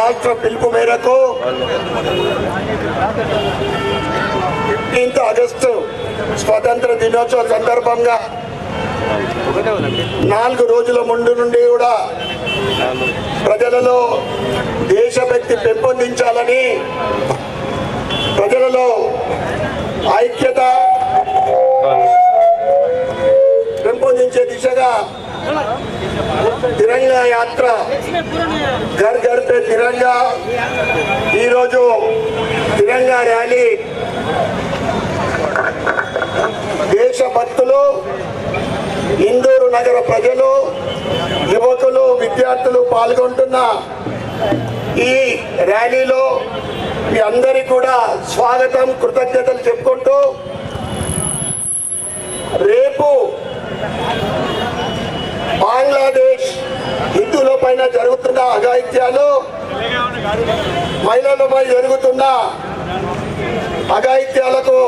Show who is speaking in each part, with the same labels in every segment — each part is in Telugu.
Speaker 1: రాష్ట్ర పిలుపు మేరకు ఫిఫ్టీన్త్ ఆగస్టు స్వాతంత్ర దినోత్సవ సందర్భంగా నాలుగు రోజుల ముందు నుండి కూడా ప్రజలలో దేశభక్తి పెంపొందించాలని ప్రజలలో ఐక్యత పెంపొందించే దిశగా తిరంగా యాత్ర. ఘర్ ఘర్ పే తిరంగా. ఈరోజు తిరంగా ర్యాలీ. దేశభక్తులు ఇందూరు నగర ప్రజలు యువకులు విద్యార్థులు పాల్గొంటున్న ఈ ర్యాలీలో మీ అందరికీ కూడా స్వాగతం కృతజ్ఞతలు చెప్పుకుంటూ రేపు బంగ్లాదేశ్ హిందువుల పైన జరుగుతున్న అఘాయిత్యాలు మహిళలపై జరుగుతున్న అఘాయిత్యాలకు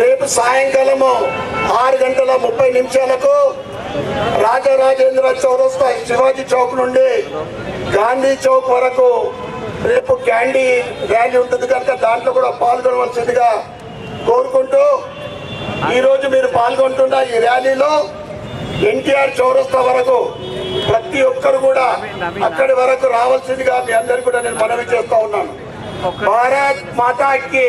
Speaker 1: రేపు సాయంకాలము ఆరు గంటల ముప్పై నిమిషాలకు రాజరాజేంద్ర చౌరస్తా శివాజీ చౌక్ నుండి గాంధీ చౌక్ వరకు రేపు క్యాండీ ర్యాలీ ఉంటుంది కనుక దాంట్లో కూడా పాల్గొనవలసిందిగా కోరుకుంటూ ఈరోజు మీరు పాల్గొంటున్న ఈ ర్యాలీలో ఎన్టీఆర్ చౌరస్తా వరకు ప్రతి ఒక్కరు కూడా అక్కడి వరకు రావాల్సిందిగా మీ అందరికీ కూడా నేను మనవి చేస్తా ఉన్నాను. భారత్ మాతాకి.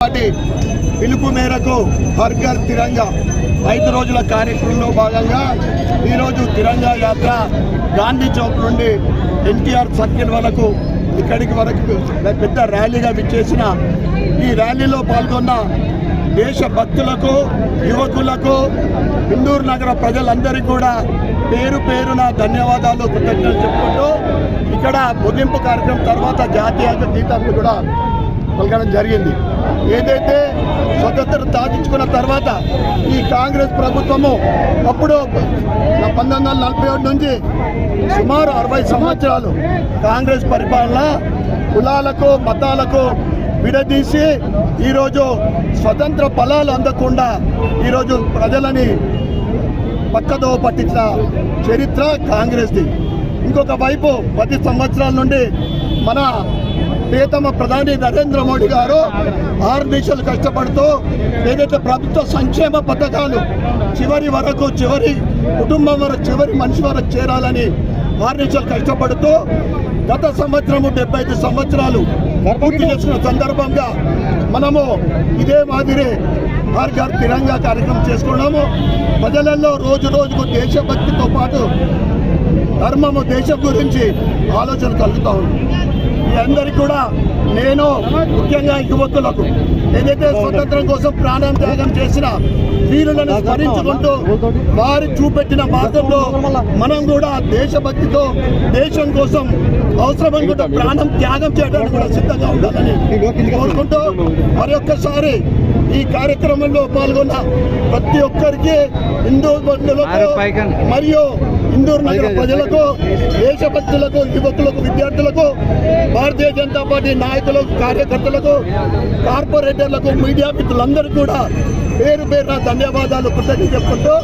Speaker 1: పార్టీ పిలుపు మేరకు హర్ఘర్ తిరంగా ఐదు రోజుల కార్యక్రమంలో భాగంగా ఈరోజు తిరంగా యాత్ర గాంధీ చౌక్ నుండి ఎన్టీఆర్ సర్కిల్ వరకు ఇక్కడికి వరకు పెద్ద ర్యాలీగా విచ్చేసిన ఈ ర్యాలీలో పాల్గొన్న దేశ భక్తులకు యువకులకు ఇందూరు నగర ప్రజలందరికీ కూడా పేరు పేరున ధన్యవాదాలు కృతజ్ఞతలు చెప్పుకుంటూ ఇక్కడ ముగింపు కార్యక్రమం తర్వాత జాతీయ గీతాన్ని కూడా పలకడం జరిగింది. ఏదైతే స్వతంత్రం సాధించుకున్న తర్వాత ఈ కాంగ్రెస్ ప్రభుత్వము అప్పుడు పంతొమ్మిది వందల నలభై ఒకటి నుంచి సుమారు అరవై సంవత్సరాలు కాంగ్రెస్ పరిపాలన కులాలకు మతాలకు విడదీసి ఈరోజు స్వతంత్ర ఫలాలు అందకుండా ఈరోజు ప్రజలని పక్కదో పట్టించిన చరిత్ర కాంగ్రెస్ది. ఇంకొక వైపు పది సంవత్సరాల నుండి మన ప్రియతమ ప్రధాని నరేంద్ర మోడీ గారు ఆరు దేశాలు కష్టపడుతూ ఏదైతే ప్రభుత్వ సంక్షేమ పథకాలు చివరి వరకు చివరి కుటుంబం వరకు చివరి మనిషి వరకు చేరాలని ఆరు దేశాలు కష్టపడుతూ గత సంవత్సరము డెబ్బై ఐదు సంవత్సరాలు పూర్తి చేసిన సందర్భంగా మనము ఇదే మాదిరి హర్ ఘర్ తిరంగా కార్యక్రమం చేసుకున్నాము. ప్రజలలో రోజు రోజుకు దేశభక్తితో పాటు ధర్మము దేశం గురించి ఆలోచన కలుగుతూ ఉంది. మీ అందరికీ కూడా నేను ముఖ్యంగా యువకులకు ఏదైతే స్వతంత్రం కోసం ప్రాణం త్యాగం చేసిన వీరులను స్మరించుకుంటూ వారు చూపెట్టిన మార్గంలో మనం కూడా దేశభక్తితో దేశం కోసం అవసరమనుకుంటే ప్రాణం త్యాగం చేయడానికి కూడా సిద్ధంగా ఉండాలని కోరుకుంటూ మరి ఒక్కసారి ఈ కార్యక్రమంలో పాల్గొన్న ప్రతి ఒక్కరికి హిందూ బంధువులకు మరియు ఇందూరు నగర ప్రజలకు దేశభక్తులకు యువకులకు విద్యార్థులకు భారతీయ జనతా పార్టీ నాయకులకు కార్యకర్తలకు కార్పొరేటర్లకు మీడియా మిత్రులందరూ కూడా పేరు పేరున ధన్యవాదాలు కృతజ్ఞత చెప్పుకుంటూ